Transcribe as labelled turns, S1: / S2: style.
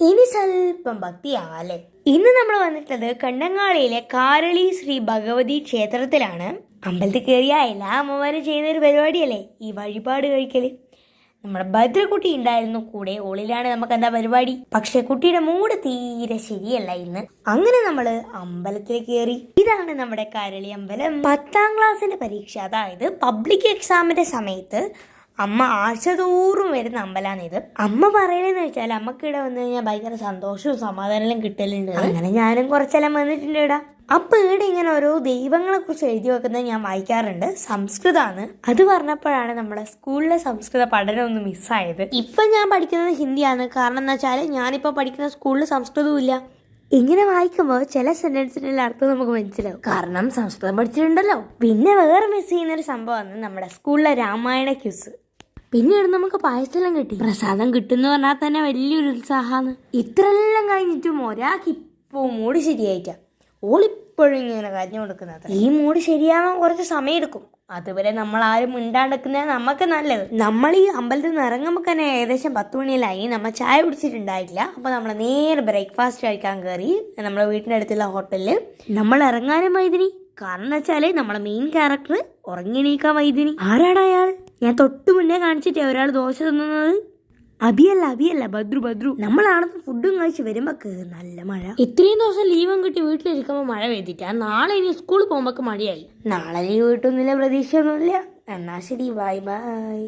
S1: ഇനി സ്വല്പം ഭക്തിയാവാല്ലേ? ഇന്ന് നമ്മൾ വന്നിട്ടുള്ളത് കണ്ണങ്ങാളിയിലെ കാരളി ശ്രീ ഭഗവതി ക്ഷേത്രത്തിലാണ്. അമ്പലത്തിൽ കയറിയ എല്ലാ അമ്മമാരും ചെയ്യുന്ന ഒരു പരിപാടിയല്ലേ? ഈ വഴിപാട് കഴിക്കൽ നമ്മുടെ ഭദ്രക്കുട്ടി ഉണ്ടായിരുന്നു കൂടെ ഓളിലാണ് നമുക്ക് എന്താ പരിപാടി? പക്ഷെ കുട്ടിയുടെ മൂട് തീരെ ശരിയല്ല ഇന്ന്. അങ്ങനെ നമ്മൾ അമ്പലത്തിൽ കയറി. ഇതാണ് നമ്മുടെ കാരളി അമ്പലം. പത്താം ക്ലാസ്സിന്റെ പരീക്ഷ. അതായത് പബ്ലിക് എക്സാമിന്റെ സമയത്ത് അമ്മ ആഴ്ച തോറും വരുന്ന അമ്പലാണിത്. അമ്മ പറയണെന്ന് വെച്ചാൽ അമ്മയ്ക്ക് ഇവിടെ വന്നു കഴിഞ്ഞാൽ ഭയങ്കര സന്തോഷവും സമാധാനവും കിട്ടലുണ്ട്. അങ്ങനെ ഞാനും കുറച്ചെല്ലാം വന്നിട്ടുണ്ട് ഇവിടെ അപ്പൊ ഇവിടെ ഇങ്ങനെ ഓരോ ദൈവങ്ങളെ കുറിച്ച് എഴുതി വെക്കുന്നത് ഞാൻ വായിക്കാറുണ്ട്. സംസ്കൃതമാണ് അത് പറഞ്ഞപ്പോഴാണ് നമ്മുടെ സ്കൂളിലെ സംസ്കൃത പഠനം ഒന്ന് മിസ്സായത്. ഇപ്പൊ ഞാൻ പഠിക്കുന്നത് ഹിന്ദിയാണ്. കാരണം എന്താ വെച്ചാൽ ഞാനിപ്പോ പഠിക്കുന്ന സ്കൂളിൽ സംസ്കൃതവും ഇല്ല. ഇങ്ങനെ വായിക്കുമ്പോൾ ചില സെന്റൻസിനുള്ള അർത്ഥം നമുക്ക് മനസ്സിലാവും. കാരണം സംസ്കൃതം പഠിച്ചിട്ടുണ്ടല്ലോ. പിന്നെ വേറെ മിസ് ചെയ്യുന്ന ഒരു സംഭവമാണ് നമ്മുടെ സ്കൂളിലെ രാമായണ ക്യൂസ് പിന്നീട് നമുക്ക് പായസമെല്ലാം കിട്ടി. പ്രസാദം കിട്ടുന്ന പറഞ്ഞാൽ തന്നെ വലിയൊരു ഉത്സാഹമാണ്. ഇത്രയെല്ലാം കഴിഞ്ഞിട്ടും ഒരാൾക്ക് ഇപ്പോൾ മൂഡ് ശരിയായിട്ടാ. ഓളിപ്പോഴും ഇങ്ങനെ കരഞ്ഞു കൊടുക്കുന്നത്. ഈ മൂഡ് ശരിയാവാൻ കുറച്ച് സമയം എടുക്കും. അതുവരെ നമ്മൾ ആരും മിണ്ടാണ്ടിരിക്കുന്നത് നമുക്ക് നല്ലത്. നമ്മൾ ഈ അമ്പലത്തിൽ നിന്ന് ഇറങ്ങുമ്പോൾ തന്നെ ഏകദേശം പത്ത് മണിയിലായി. നമ്മൾ ചായ കുടിച്ചിട്ടുണ്ടായില്ല അപ്പോൾ നമ്മൾ നേരെ ബ്രേക്ക്ഫാസ്റ്റ് കഴിക്കാൻ കയറി നമ്മുടെ വീട്ടിന്റെ അടുത്തുള്ള ഹോട്ടലിൽ നമ്മൾ ഇറങ്ങാനും വൈദ്യുതി കാരണം എന്ന് വെച്ചാൽ നമ്മളെ മെയിൻ ക്യാരക്ടർ ഉറങ്ങിണീക്കാൻ വൈദ്യുതി ആരാണ് അയാൾ? ഞാൻ തൊട്ട് മുന്നേ കാണിച്ചിട്ടേ ഒരാൾ ദോശ തിന്നുന്നത്. അബിയല്ല അബിയല്ല ഭദ്രു ഭദ്രു നമ്മളാണെന്ന് ഫുഡും കഴിച്ച് വരുമ്പോക്ക് നല്ല മഴ. ഇത്രയും ദിവസം ലീവും കിട്ടി വീട്ടിലിരിക്കുമ്പോൾ മഴ പെയ്തിട്ട്. നാളെ ഇനി സ്കൂളിൽ പോകുമ്പോൾ മഴയായി. നാളെ ലീവ് കിട്ടുന്നില്ല പ്രതീക്ഷയൊന്നുമില്ല. എന്നാ ശരി ബൈ ബൈ